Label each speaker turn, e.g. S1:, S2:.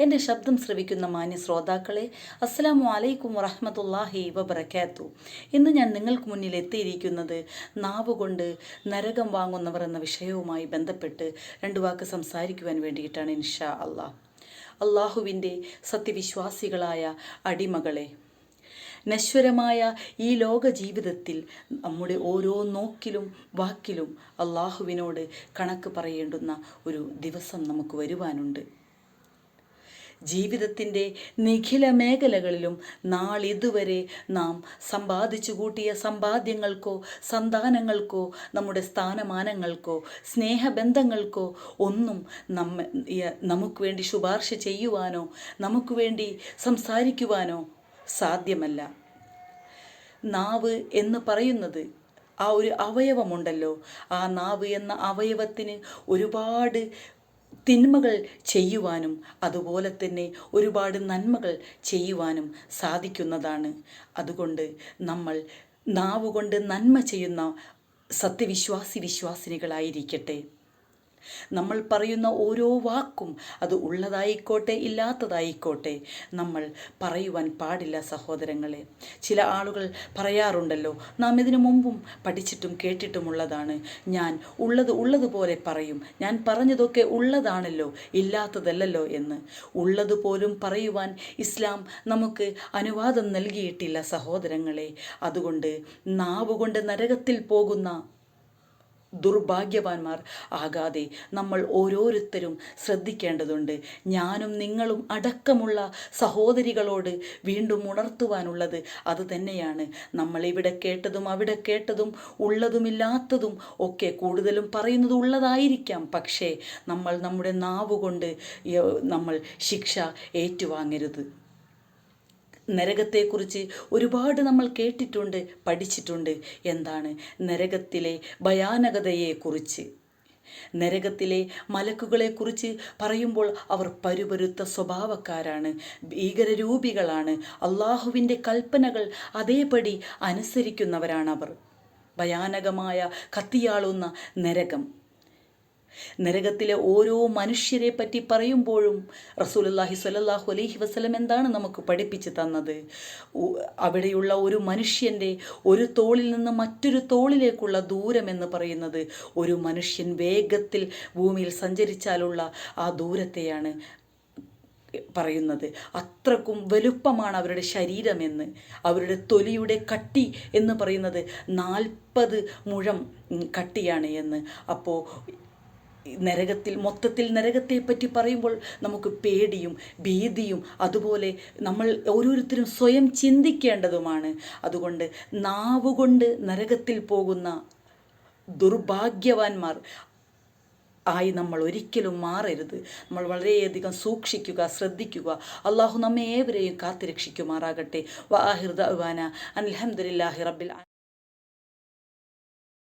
S1: എന്റെ ശബ്ദം ശ്രവിക്കുന്ന മാന്യ ശ്രോതാക്കളെ അസ്സലാമു അലൈക്കും വറഹ്മത്തുള്ളാഹി വബർക്കാത്തു ഇന്ന് ഞാൻ നിങ്ങൾക്ക് മുന്നിൽ എത്തിയിരിക്കുന്നത് നാവുകൊണ്ട് നരകം വാങ്ങുന്നവർ എന്ന വിഷയവുമായി ബന്ധപ്പെട്ട് രണ്ട് വാക്ക് സംസാരിക്കുവാൻ വേണ്ടിയിട്ടാണ് ഇൻഷാ അള്ളാഹ്. അള്ളാഹുവിന്റെ സത്യവിശ്വാസികളായ അടിമകളെ നശ്വരമായ ഈ ലോക ജീവിതത്തിൽ നമ്മുടെ ഓരോ നോക്കിലും വാക്കിലും അള്ളാഹുവിനോട് കണക്ക് പറയേണ്ടുന്ന ഒരു ദിവസം നമുക്ക് വരുവാനുണ്ട്. ജീവിതത്തിന്റെ നിഖില മേഖലകളിലും നാളിതുവരെ നാം സമ്പാദിച്ചു കൂട്ടിയ സമ്പാദ്യങ്ങൾക്കോ സന്താനങ്ങൾക്കോ നമ്മുടെ സ്ഥാനമാനങ്ങൾക്കോ സ്നേഹബന്ധങ്ങൾക്കോ ഒന്നും നമ്മ നമുക്ക് വേണ്ടി ശുപാർശ ചെയ്യുവാനോ നമുക്ക് വേണ്ടി സംസാരിക്കുവാനോ സാധ്യമല്ല. നാവ് എന്ന് പറയുന്നത് ആ ഒരു അവയവമുണ്ടല്ലോ. ആ നാവ് എന്ന അവയവത്തിന് ഒരുപാട് തിന്മകൾ ചെയ്യുവാനും അതുപോലെ തന്നെ ഒരുപാട് നന്മകൾ ചെയ്യുവാനും സാധിക്കുന്നതാണ്. അതുകൊണ്ട് നമ്മൾ നാവുകൊണ്ട് നന്മ ചെയ്യുന്ന സത്യവിശ്വാസി വിശ്വാസിനികളായിരിക്കട്ടെ. നമ്മൾ പറയുന്ന ഓരോ വാക്കും അത് ഉള്ളതായിക്കോട്ടെ ഇല്ലാത്തതായിക്കോട്ടെ നമ്മൾ പറയുവാൻ പാടില്ല സഹോദരങ്ങളെ. ചില ആളുകൾ പറയാറുണ്ടല്ലോ നാം ഇതിനു മുമ്പും പഠിച്ചിട്ടും കേട്ടിട്ടുമുള്ളതാണ്. ഞാൻ ഉള്ളത് ഉള്ളതുപോലെ പറയും. ഞാൻ പറഞ്ഞതൊക്കെ ഉള്ളതാണല്ലോ ഇല്ലാത്തതല്ലല്ലോ എന്ന്. ഉള്ളതുപോലും പറയുവാൻ ഇസ്ലാം നമുക്ക് അനുവാദം നൽകിയിട്ടില്ല സഹോദരങ്ങളെ. അതുകൊണ്ട് നാവുകൊണ്ട് നരകത്തിൽ പോകുന്ന ദുർഭാഗ്യവാന്മാർ. ആകാതെ നമ്മൾ ഓരോരുത്തരും ശ്രദ്ധിക്കേണ്ടതുണ്ട്. ഞാനും നിങ്ങളും അടക്കമുള്ള സഹോദരികളോട് വീണ്ടും ഉണർത്തുവാനുള്ളത് അത് തന്നെയാണ്. നമ്മളിവിടെ കേട്ടതും അവിടെ കേട്ടതും ഉള്ളതുമില്ലാത്തതും ഒക്കെ കൂടുതലും പറയുന്നത് ഉള്ളതായിരിക്കാം. പക്ഷേ നമ്മൾ നമ്മുടെ നാവുകൊണ്ട് നമ്മൾ ശിക്ഷ ഏറ്റുവാങ്ങരുത്. നരകത്തെക്കുറിച്ച് ഒരുപാട് നമ്മൾ കേട്ടിട്ടുണ്ട് പഠിച്ചിട്ടുണ്ട്. എന്താണ് നരകത്തിലെ ഭയാനകതയെക്കുറിച്ച്? നരകത്തിലെ മലക്കുകളെക്കുറിച്ച് പറയുമ്പോൾ അവർ പരുപരുത്ത സ്വഭാവക്കാരാണ് ഭീകരരൂപികളാണ്. അള്ളാഹുവിന്റെ കൽപ്പനകൾ അതേപടി അനുസരിക്കുന്നവരാണവർ. ഭയാനകമായ കത്തിയാളുന്ന നരകം. നരകത്തിലെ ഓരോ മനുഷ്യരെ പറ്റി പറയുമ്പോഴും റസൂലല്ലാഹി സ്വല്ലല്ലാഹു അലൈഹി വസ്ലം എന്താണ് നമുക്ക് പഠിപ്പിച്ചു തന്നത്? അവിടെയുള്ള ഒരു മനുഷ്യന്റെ ഒരു തോളിൽ നിന്ന് മറ്റൊരു തോളിലേക്കുള്ള ദൂരം എന്ന് പറയുന്നത് ഒരു മനുഷ്യൻ വേഗത്തിൽ ഭൂമിയിൽ സഞ്ചരിച്ചാലുള്ള ആ ദൂരത്തെയാണ് പറയുന്നത്. അത്രക്കും വലുപ്പമാണ് അവരുടെ ശരീരമെന്ന് അവരുടെ തൊലിയുടെ കട്ടി എന്ന് പറയുന്നത് നാൽപ്പത് മുഴം കട്ടിയാണ് എന്ന്. അപ്പോൾ നരകത്തിൽ മൊത്തത്തിൽ നരകത്തെ പറ്റി പറയുമ്പോൾ നമുക്ക് പേടിയും ഭീതിയും അതുപോലെ നമ്മൾ ഓരോരുത്തരും സ്വയം ചിന്തിക്കേണ്ടതുമാണ്. അതുകൊണ്ട് നാവുകൊണ്ട് നരകത്തിൽ പോകുന്ന ദുർഭാഗ്യവാന്മാർ ആയി നമ്മൾ ഒരിക്കലും മാറരുത്. നമ്മൾ വളരെയധികം സൂക്ഷിക്കുക ശ്രദ്ധിക്കുക. അള്ളാഹു നമ്മെ ഏവരെയും കാത്തുരക്ഷിക്കുമാറാകട്ടെ. വാഹിർദാന അൽഹംദുലില്ലാഹി റബ്ബിൽ